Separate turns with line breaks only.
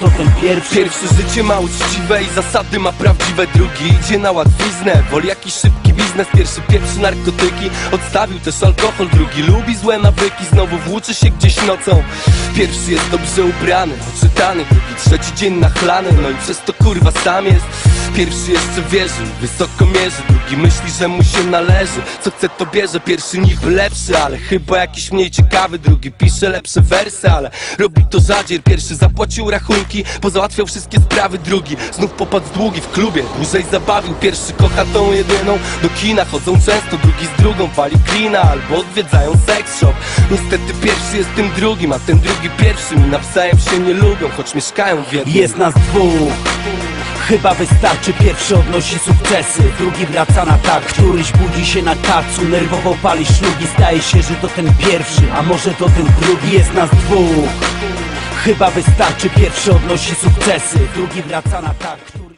to ten pierwszy.
Życie ma uczciwe i zasady ma prawdziwe Drugi idzie na łatwiznę, woli jakiś szybki biznes Pierwszy pierwszy narkotyki, odstawił też alkohol Drugi lubi złe nawyki, znowu włóczy się gdzieś nocą. Pierwszy jest dobrze ubrany, oczytany Drugi trzeci dzień nachlany, no i przez to kurwa sam jest Pierwszy jeszcze wierzy, wysoko mierzy Drugi myśli, że mu się należy. Co chce to bierze, pierwszy niby lepszy Ale chyba jakiś mniej ciekawy. Drugi pisze lepsze wersy, ale robi to rzadziej. Pierwszy zapłacił rachunki, pozałatwiał wszystkie sprawy. Drugi znów popadł w długi w klubie Dłużej zabawił, pierwszy kocha tą jedyną Do kina chodzą często, drugi z drugą Wali klina albo odwiedzają sex shop. Niestety pierwszy jest tym drugim, a ten drugi pierwszym I nawzajem się nie lubią, choć mieszkają w jednym.
Jest nas dwóch Chyba wystarczy, pierwszy odnosi sukcesy. Drugi wraca na tak, któryś budzi się na kacu Nerwowo pali szlugi, zdaje się, że to ten pierwszy A może to ten drugi, jest nas dwóch. Chyba wystarczy, pierwszy odnosi sukcesy. Drugi wraca na tak, który...